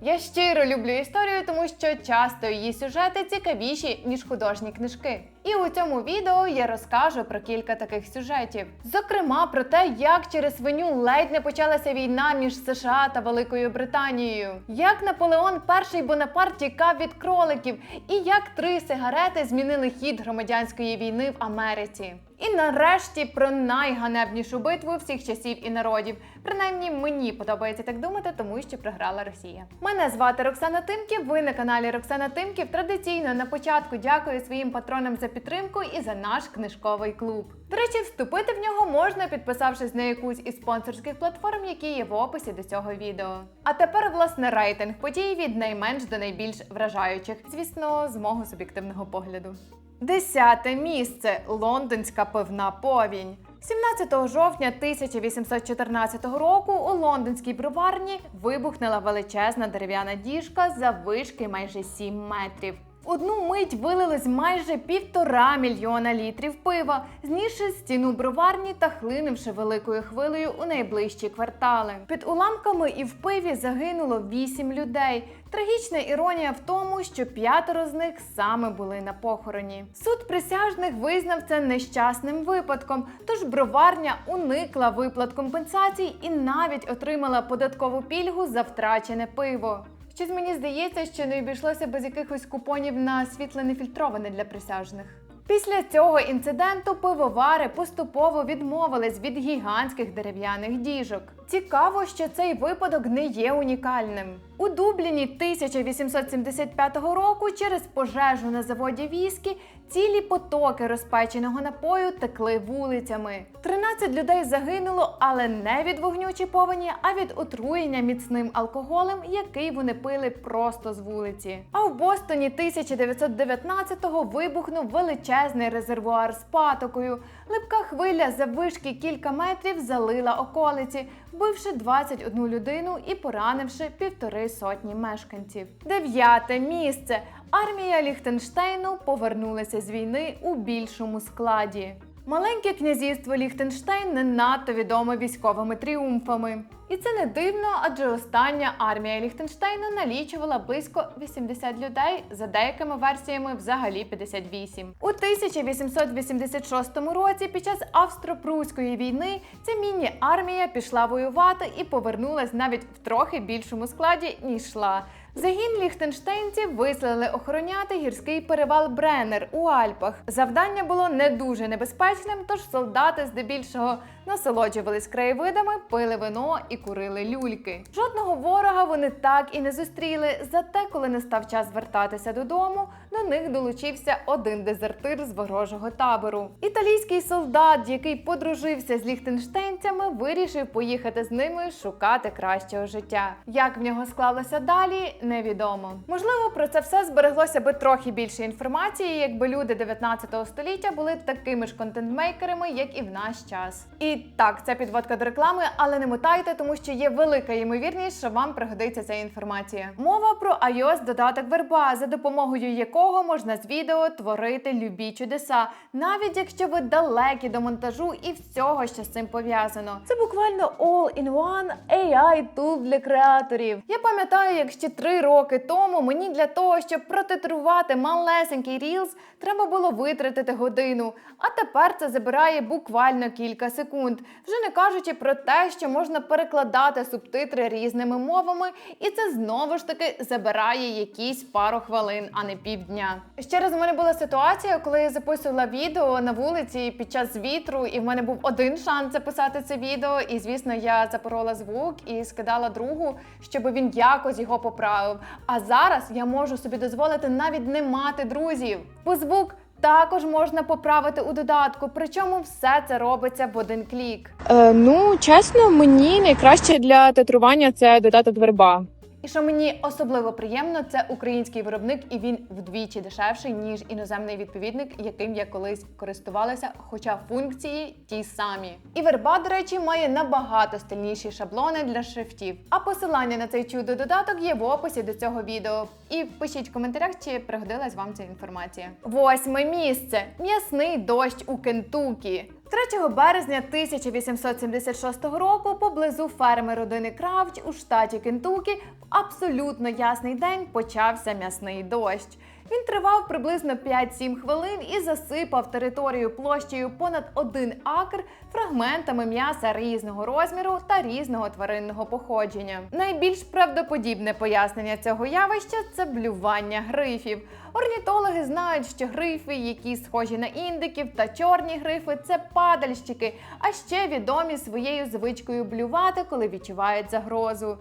Я щиро люблю історію, тому що часто її сюжети цікавіші, ніж художні книжки. І у цьому відео я розкажу про кілька таких сюжетів. Зокрема, про те, як через свиню ледь не почалася війна між США та Великою Британією, як Наполеон І Бонапарт тікав від кроликів, і як три сигарети змінили хід громадянської війни в Америці. І нарешті про найганебнішу битву всіх часів і народів. Принаймні мені подобається так думати, тому що програла Росія. Мене звати Роксана Тимків. Ви на каналі Роксана Тимків. Традиційно на початку дякую своїм патронам за підтримку і за наш книжковий клуб. До речі, вступити в нього можна, підписавшись на якусь із спонсорських платформ, які є в описі до цього відео. А тепер, власне, рейтинг подій від найменш до найбільш вражаючих, звісно, з мого суб'єктивного погляду. Десяте місце лондонська пивна повінь. 17 жовтня 1814 року у лондонській броварні вибухнула величезна дерев'яна діжка заввишки майже 7 метрів. Одну мить вилилось майже півтора мільйона літрів пива, знісши стіну броварні та хлинувши великою хвилею у найближчі квартали. Під уламками і в пиві загинуло вісім людей. Трагічна іронія в тому, що п'ятеро з них саме були на похороні. Суд присяжних визнав це нещасним випадком, тож броварня уникла виплат компенсацій і навіть отримала податкову пільгу за втрачене пиво. Щось мені здається, що не обійшлося без якихось купонів на світле нефільтроване для присяжних. Після цього інциденту пивовари поступово відмовились від гігантських дерев'яних діжок. Цікаво, що цей випадок не є унікальним. У Дубліні 1875 року через пожежу на заводі віскі цілі потоки розпеченого напою текли вулицями. 13 людей загинуло, але не від вогню чи повені, а від отруєння міцним алкоголем, який вони пили просто з вулиці. А в Бостоні 1919-го вибухнув величезний резервуар з патокою. Липка хвиля заввишки кілька метрів залила околиці, вбивши 21 людину і поранивши півтори сотні мешканців. Дев'яте місце. Армія Ліхтенштейну повернулася з війни у більшому складі. Маленьке князівство Ліхтенштейн не надто відоме військовими тріумфами. І це не дивно, адже остання армія Ліхтенштейну налічувала близько 80 людей, за деякими версіями взагалі 58. У 1886 році під час австро-прусської війни ця міні-армія пішла воювати і повернулась навіть в трохи більшому складі, ніж йшла. Загін ліхтенштейнців вислали охороняти гірський перевал Бреннер у Альпах. Завдання було не дуже небезпечним, тож солдати здебільшого насолоджувались краєвидами, пили вино і курили люльки. Жодного ворога вони так і не зустріли. Зате, коли настав час вертатися додому, до них долучився один дезертир з ворожого табору. Італійський солдат, який подружився з ліхтенштейнцями, вирішив поїхати з ними шукати кращого життя. Як в нього склалося далі, невідомо. Можливо, про це все збереглося би трохи більше інформації, якби люди 19 століття були такими ж контентмейкерами, як і в наш час. І так, це підводка до реклами, але не мотайте, тому що є велика ймовірність, що вам пригодиться ця інформація. Мова про iOS додаток верба, за допомогою якого можна з відео творити любі чудеса, навіть якщо ви далекі до монтажу і всього, що з цим пов'язано. Це буквально all-in-one AI tool для креаторів. Я пам'ятаю, як ще три роки тому мені для того, щоб протитрувати малесенький Reels, треба було витратити годину. А тепер це забирає буквально кілька секунд, вже не кажучи про те, що можна перекладати субтитри різними мовами, і це знову ж таки забирає якісь пару хвилин, а не півдня. Ще раз у мене була ситуація, коли я записувала відео на вулиці під час вітру, і в мене був один шанс записати це відео. І звісно, я запорола звук і скидала другу, щоб він якось його поправив. А зараз я можу собі дозволити навіть не мати друзів, бо звук. Також можна поправити у додатку, причому все це робиться в один клік. Е, ну, чесно, мені найкраще для тетрування це додаток верба. І що мені особливо приємно, це український виробник, і він вдвічі дешевший ніж іноземний відповідник, яким я колись користувалася, хоча функції ті самі. І верба, до речі, має набагато стильніші шаблони для шрифтів. А посилання на цей чудо додаток є в описі до цього відео. І пишіть в коментарях, чи пригодилась вам ця інформація. Восьме місце: м'ясний дощ у Кентукі. 3 березня 1876 року поблизу ферми родини Кравч у штаті Кентукі в абсолютно ясний день почався м'ясний дощ. Він тривав приблизно 5-7 хвилин і засипав територію площею понад один акр фрагментами м'яса різного розміру та різного тваринного походження. Найбільш правдоподібне пояснення цього явища це блювання грифів. Орнітологи знають, що грифи, які схожі на індиків, та чорні грифи це падальщики, а ще відомі своєю звичкою блювати, коли відчувають загрозу.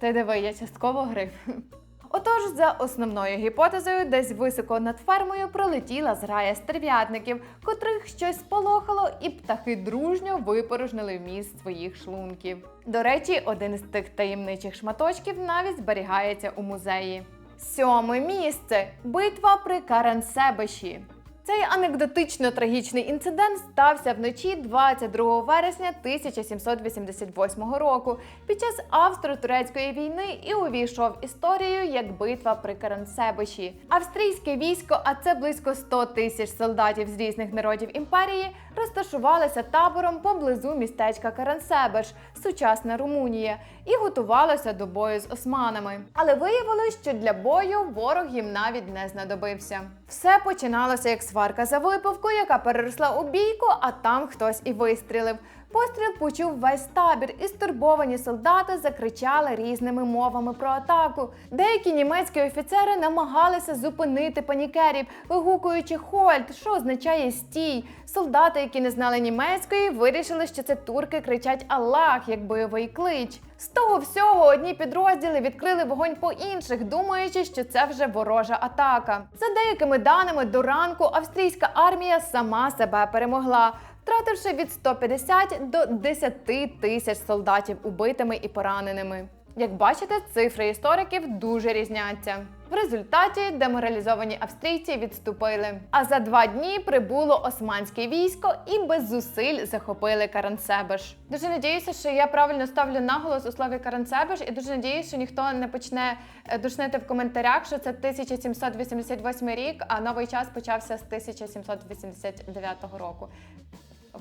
Ти диви, я частково гриф. Отож, за основною гіпотезою, десь високо над фермою пролетіла зграя стерв'ятників, котрих щось сполохало, і птахи дружньо випорожнили вміст своїх шлунків. До речі, один з тих таємничих шматочків навіть зберігається у музеї. Сьоме місце битва при Карансебеші. Цей анекдотично трагічний інцидент стався вночі 22 вересня 1788 року під час австро-турецької війни і увійшов в історію як битва при Карансебеші. Австрійське військо, а це близько 100 тисяч солдатів з різних народів імперії, розташувалося табором поблизу містечка Карансебеш, сучасна Румунія, і готувалася до бою з османами. Але виявилось, що для бою ворог їм навіть не знадобився. Все починалося як сварка за випивку, яка переросла у бійку, а там хтось і вистрілив. Постріл почув весь табір, і стурбовані солдати закричали різними мовами про атаку. Деякі німецькі офіцери намагалися зупинити панікерів, вигукуючи Хольт, що означає стій. Солдати, які не знали німецької, вирішили, що це турки кричать Аллах як бойовий клич. З того всього одні підрозділи відкрили вогонь по інших, думаючи, що це вже ворожа атака. За деякими даними, до ранку австрійська армія сама себе перемогла втративши від 150 до 10 тисяч солдатів убитими і пораненими. Як бачите, цифри істориків дуже різняться. В результаті деморалізовані австрійці відступили. А за два дні прибуло османське військо і без зусиль захопили Карансебеш. Дуже надіюся, що я правильно ставлю наголос у слові Карансебеш, і дуже надіюся, що ніхто не почне е, душнити в коментарях, що це 1788 рік, а новий час почався з 1789 року.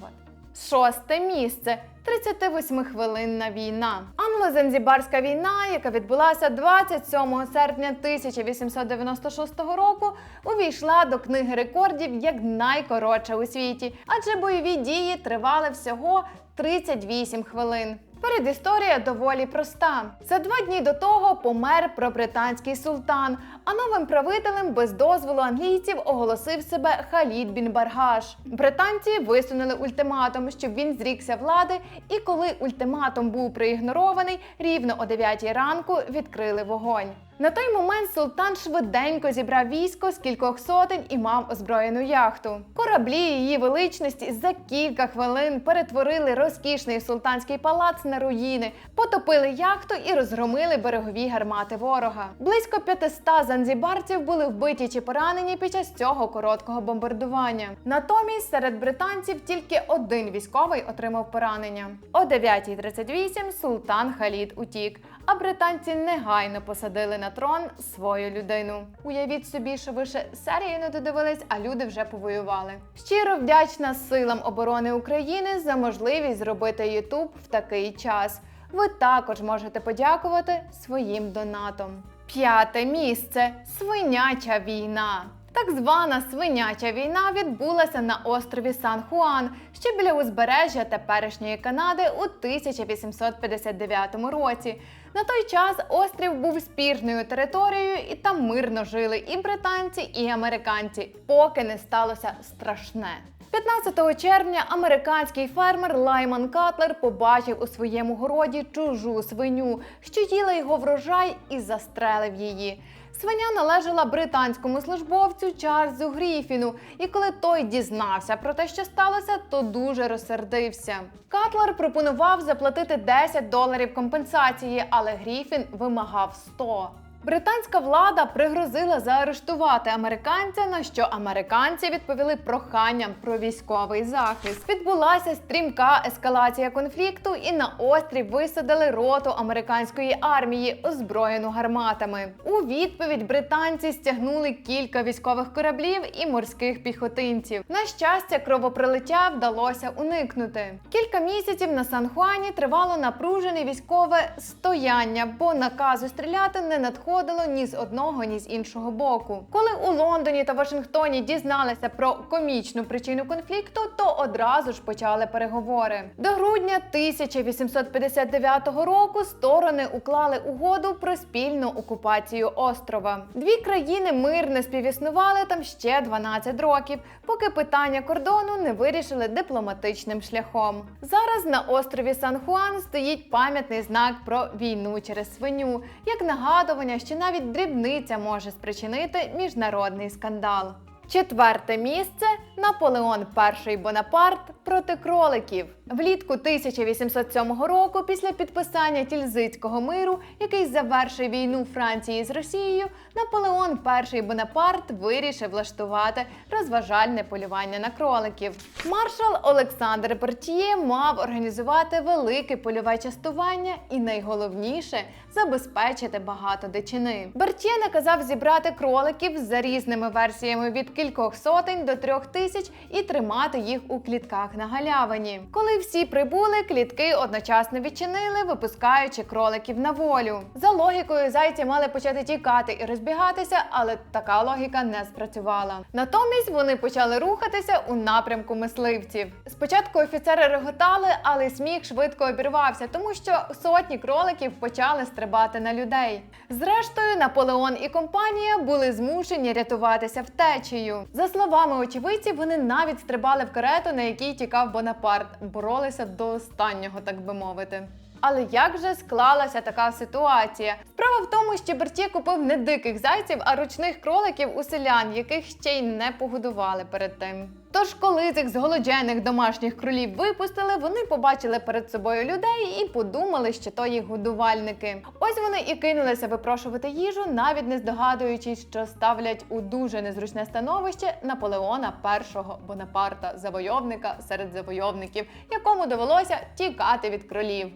От. Шосте місце 38-хвилинна війна. Англо-Занзібарська війна, яка відбулася 27 серпня 1896 року, увійшла до книги рекордів як найкоротша у світі, адже бойові дії тривали всього 38 хвилин. Передісторія доволі проста. За два дні до того помер пробританський султан, а новим правителем без дозволу англійців оголосив себе Халід бін Баргаш. Британці висунули ультиматум, щоб він зрікся влади, і коли ультиматум був проігнорований, рівно о 9 ранку відкрили вогонь. На той момент султан швиденько зібрав військо з кількох сотень і мав озброєну яхту. Кораблі її величності за кілька хвилин перетворили розкішний султанський палац на руїни, потопили яхту і розгромили берегові гармати ворога. Близько 500 занзібарців були вбиті чи поранені під час цього короткого бомбардування. Натомість серед британців тільки один військовий отримав поранення. О 9.38 султан Халід утік, а британці негайно посадили на трон свою людину. Уявіть собі, що ви ще серію не додивились, а люди вже повоювали. Щиро вдячна силам оборони України за можливість зробити YouTube в такий час. Ви також можете подякувати своїм донатом. П'яте місце свиняча війна. Так звана свиняча війна відбулася на острові Сан-Хуан, що біля узбережжя теперішньої Канади у 1859 році. На той час острів був спірною територією, і там мирно жили і британці, і американці, поки не сталося страшне. 15 червня американський фермер Лайман Катлер побачив у своєму городі чужу свиню, що їла його врожай і застрелив її. Свиня належала британському службовцю Чарльзу Гріфіну, і коли той дізнався про те, що сталося, то дуже розсердився. Катлер пропонував заплатити 10 доларів компенсації, але Гріфін вимагав 100. Британська влада пригрозила заарештувати американця, на що американці відповіли проханням про військовий захист. Відбулася стрімка ескалація конфлікту, і на острів висадили роту американської армії, озброєну гарматами. У відповідь британці стягнули кілька військових кораблів і морських піхотинців. На щастя, кровопролиття вдалося уникнути. Кілька місяців на Сан-Хуані тривало напружене військове стояння, бо наказу стріляти не надходило ні з одного, ні з іншого боку. Коли у Лондоні та Вашингтоні дізналися про комічну причину конфлікту, то одразу ж почали переговори. До грудня 1859 року сторони уклали угоду про спільну окупацію острова. Дві країни мирно співіснували там ще 12 років, поки питання кордону не вирішили дипломатичним шляхом. Зараз на острові Сан-Хуан стоїть пам'ятний знак про війну через свиню, як нагадування, що навіть дрібниця може спричинити міжнародний скандал. Четверте місце Наполеон І Бонапарт проти кроликів. Влітку 1807 року, після підписання Тільзитського миру, який завершив війну Франції з Росією, Наполеон І Бонапарт вирішив влаштувати розважальне полювання на кроликів. Маршал Олександр Бертіє мав організувати велике польове частування і найголовніше забезпечити багато дичини. Бертіє наказав зібрати кроликів за різними версіями від кількох сотень до трьох тисяч і тримати їх у клітках на галявині. Коли всі прибули, клітки одночасно відчинили, випускаючи кроликів на волю. За логікою, зайці мали почати тікати і розбігатися, але така логіка не спрацювала. Натомість вони почали рухатися у напрямку мисливців. Спочатку офіцери реготали, але сміх швидко обірвався, тому що сотні кроликів почали стрибати на людей. Зрештою, Наполеон і компанія були змушені рятуватися втечею. За словами очевидців, вони навіть стрибали в карету, на якій тікав Бонапарт, боролися до останнього, так би мовити. Але як же склалася така ситуація? Справа в тому, що Бертє купив не диких зайців, а ручних кроликів у селян, яких ще й не погодували перед тим. Тож, коли цих зголоджених домашніх кролів випустили, вони побачили перед собою людей і подумали, що то їх годувальники. Ось вони і кинулися випрошувати їжу, навіть не здогадуючись, що ставлять у дуже незручне становище Наполеона І Бонапарта, завойовника серед завойовників, якому довелося тікати від кролів.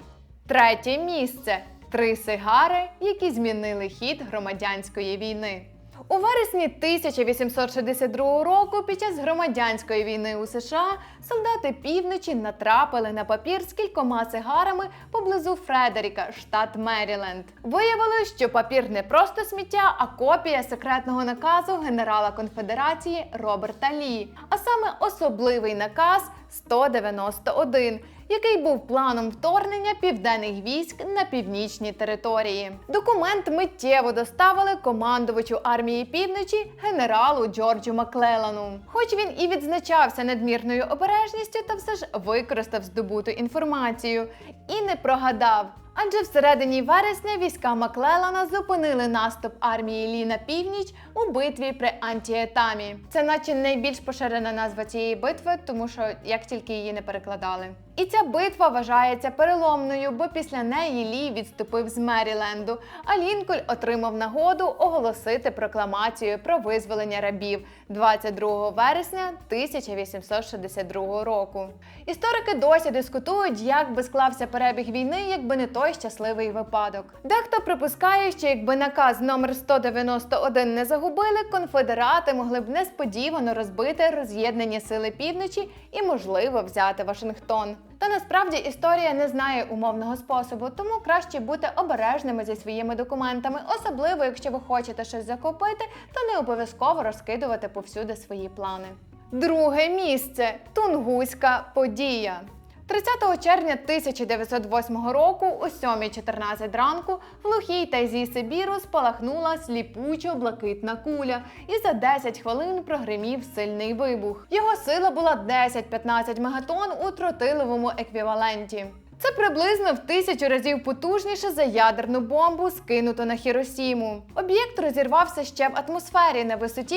Третє місце три сигари, які змінили хід громадянської війни. У вересні 1862 року під час громадянської війни у США солдати півночі натрапили на папір з кількома сигарами поблизу Фредеріка, штат Меріленд. Виявилось, що папір не просто сміття, а копія секретного наказу генерала конфедерації Роберта Лі, а саме особливий наказ 191, який був планом вторгнення південних військ на північні території. Документ миттєво доставили командувачу армії півночі генералу Джорджу Маклелану. Хоч він і відзначався надмірною обережністю, та все ж використав здобуту інформацію і не прогадав. Адже всередині вересня війська Маклелана зупинили наступ армії Лі на північ у битві при Антіетамі. Це наче найбільш поширена назва цієї битви, тому що як тільки її не перекладали. І ця битва вважається переломною, бо після неї Лі відступив з Меріленду, а Лінкольн отримав нагоду оголосити прокламацію про визволення рабів 22 вересня 1862 року. Історики досі дискутують, як би склався перебіг війни, якби не той щасливий випадок. Дехто припускає, що якби наказ номер 191 не загубили, конфедерати могли б несподівано розбити роз'єднані сили півночі і, можливо, взяти Вашингтон. Та насправді історія не знає умовного способу, тому краще бути обережними зі своїми документами, особливо якщо ви хочете щось закупити, то не обов'язково розкидувати повсюди свої плани. Друге місце Тунгуська подія. 30 червня 1908 року о 7.14 ранку в глухій тайзі Сибіру спалахнула сліпучо блакитна куля, і за 10 хвилин прогримів сильний вибух. Його сила була 10-15 мегатон у тротиловому еквіваленті. Це приблизно в тисячу разів потужніше за ядерну бомбу, скинуту на Хіросіму. Об'єкт розірвався ще в атмосфері на висоті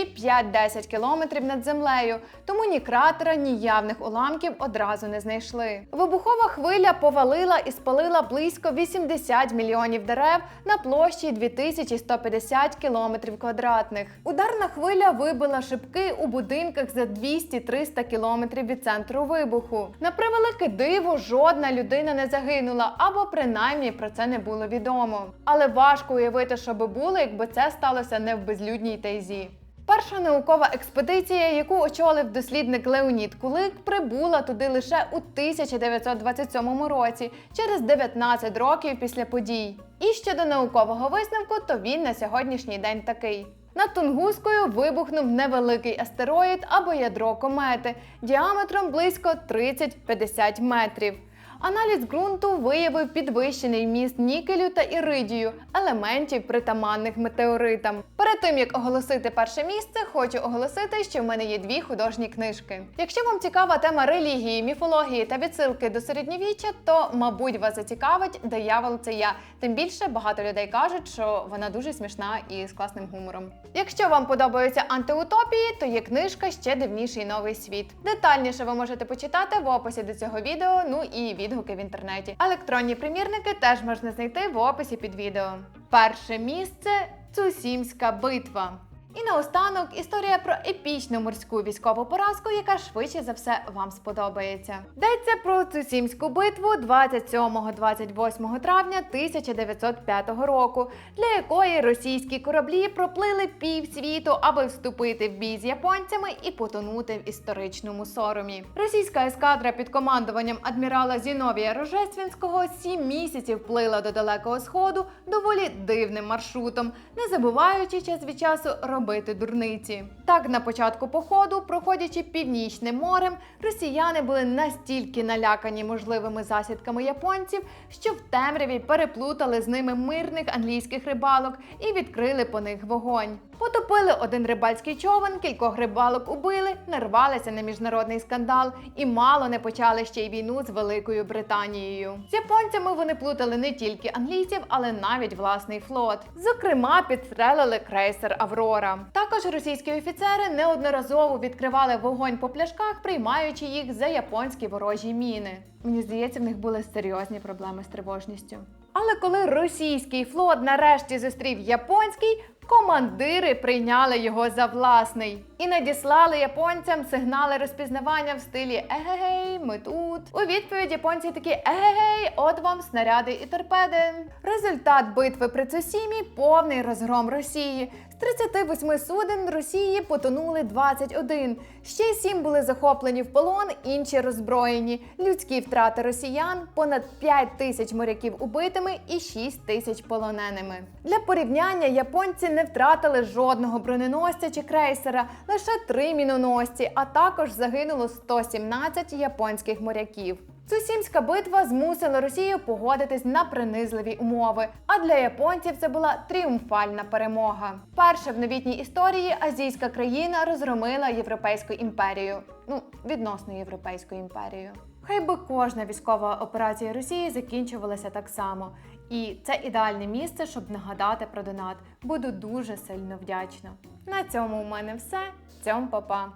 5-10 кілометрів над землею, тому ні кратера, ні явних уламків одразу не знайшли. Вибухова хвиля повалила і спалила близько 80 мільйонів дерев на площі 2150 кілометрів квадратних. Ударна хвиля вибила шибки у будинках за 200-300 кілометрів від центру вибуху. На превелике диво, жодна людина не загинула, або принаймні про це не було відомо. Але важко уявити, що би було, якби це сталося не в безлюдній тайзі. Перша наукова експедиція, яку очолив дослідник Леонід Кулик, прибула туди лише у 1927 році, через 19 років після подій. І щодо наукового висновку, то він на сьогоднішній день такий. Над Тунгускою вибухнув невеликий астероїд або ядро комети діаметром близько 30-50 метрів. Аналіз ґрунту виявив підвищений вміст нікелю та іридію, елементів притаманних метеоритам. Перед тим як оголосити перше місце, хочу оголосити, що в мене є дві художні книжки. Якщо вам цікава тема релігії, міфології та відсилки до середньовіччя, то мабуть вас зацікавить диявол це я. Тим більше багато людей кажуть, що вона дуже смішна і з класним гумором. Якщо вам подобаються антиутопії, то є книжка ще дивніший новий світ. Детальніше ви можете почитати в описі до цього відео, ну і відгуки в інтернеті. Електронні примірники теж можна знайти в описі під відео. Перше місце Цусімська битва. І наостанок історія про епічну морську військову поразку, яка швидше за все вам сподобається. Йдеться про Цусімську битву 27-28 травня 1905 року, для якої російські кораблі проплили півсвіту, аби вступити в бій з японцями і потонути в історичному соромі. Російська ескадра під командуванням адмірала Зіновія Рожественського сім місяців плила до далекого сходу доволі дивним маршрутом, не забуваючи час від часу робити дурниці. Так, на початку походу, проходячи північним морем, росіяни були настільки налякані можливими засідками японців, що в темряві переплутали з ними мирних англійських рибалок і відкрили по них вогонь. Потопили один рибальський човен, кількох рибалок убили, нарвалися на міжнародний скандал і мало не почали ще й війну з Великою Британією. З японцями вони плутали не тільки англійців, але навіть власний флот. Зокрема, підстрелили крейсер Аврора. Також російські офіцери неодноразово відкривали вогонь по пляшках, приймаючи їх за японські ворожі міни. Мені здається, в них були серйозні проблеми з тривожністю. Але коли російський флот нарешті зустрів японський, командири прийняли його за власний і надіслали японцям сигнали розпізнавання в стилі Егегей, ми тут. У відповідь японці такі Егегей, от вам снаряди і торпеди. Результат битви при Цусімі повний розгром Росії. З 38 суден Росії потонули 21. Ще 7 були захоплені в полон, інші роззброєні. Людські втрати росіян понад 5 тисяч моряків убитими і 6 тисяч полоненими. Для порівняння японці не втратили жодного броненосця чи крейсера, лише три міноносці, а також загинуло 117 японських моряків. Цусімська битва змусила Росію погодитись на принизливі умови. А для японців це була тріумфальна перемога. Перша в новітній історії азійська країна розгромила європейську імперію. Ну, відносно європейську імперію. Хай би кожна військова операція Росії закінчувалася так само. І це ідеальне місце, щоб нагадати про донат. Буду дуже сильно вдячна. На цьому у мене все. Цьом, па-па!